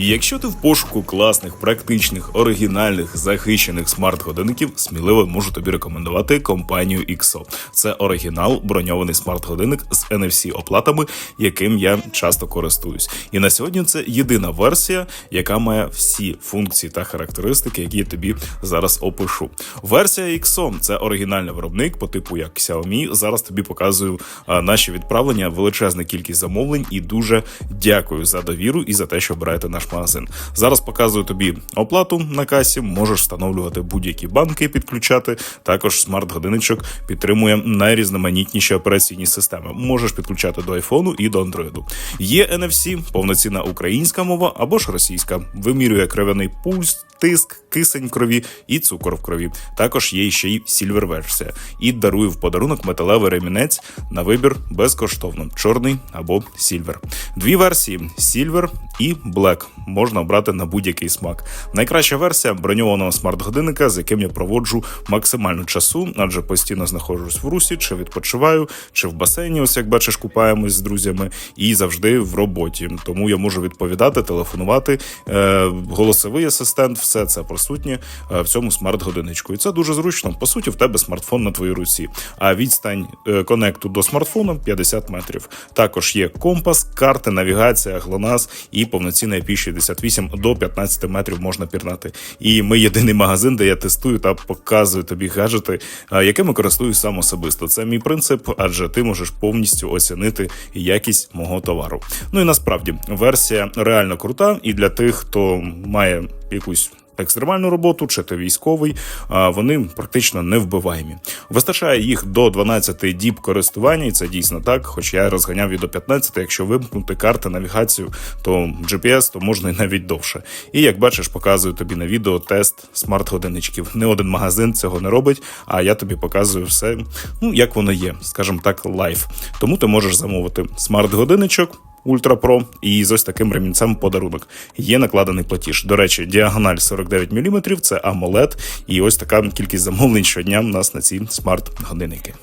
Якщо ти в пошуку класних, практичних, оригінальних, захищених смарт-годинників, сміливо можу тобі рекомендувати компанію XO. Це оригінал броньований смарт-годинник з NFC оплатами, яким я часто користуюсь. І на сьогодні це єдина версія, яка має всі функції та характеристики, які я тобі зараз опишу. Версія XO – це оригінальний виробник по типу як Xiaomi. Зараз тобі показую наші відправлення, величезна кількість замовлень і дуже дякую за довіру і за те, що обираєте наш магазин. Зараз показую тобі оплату на касі. Можеш встановлювати будь-які банки, підключати. Також смарт-годинничок підтримує найрізноманітніші операційні системи. Можеш підключати до айфону і до андроїду. Є NFC, повноцінна українська мова або ж російська. Вимірює кров'яний пульс, тиск, кисень в крові і цукор в крові. Також є ще й сільвер версія. І дарує в подарунок металевий ремінець на вибір безкоштовно: чорний або сільвер. Дві версії: сільвер і блек. Можна обрати на будь-який смак. Найкраща версія броньованого смарт-годинника, з яким я проводжу максимально часу, адже постійно знаходжусь в русі, чи відпочиваю, чи в басейні. Ось як бачиш, купаємось з друзями, і завжди в роботі. Тому я можу відповідати, телефонувати. Е, голосовий асистент, все це присутнє е, в цьому смарт-годинничку. І це дуже зручно. По суті, в тебе смартфон на твоїй руці. А відстань е, конекту до смартфона 50 метрів. Також є компас, карти, навігація, глонас і повноцінний IP68 до 15 метрів можна пірнати. І ми єдиний магазин, де я тестую та показую тобі гаджети, якими користуюсь сам особисто. Це мій принцип, адже ти можеш повністю оцінити якість мого товару. Ну і насправді версія реально крута, і для тих, хто має якусь. Екстремальну роботу, чи ти військовий, вони практично невбиваємі. Вистачає їх до 12 діб користування, і це дійсно так. Хоч я розганяв і до 15, якщо вимкнути карти, навігацію, то GPS, то можна і навіть довше. І як бачиш, показую тобі на відео тест смарт-годинничків. Не один магазин цього не робить, а я тобі показую все, ну як воно є, скажімо так, лайф. Тому ти можеш замовити смарт-годинничок. Ультра Про і з ось таким ремінцем подарунок. Є накладений платіж. До речі, діагональ 49 мм, це AMOLED, і ось така кількість замовлень щодня у нас на ці смарт-годинники.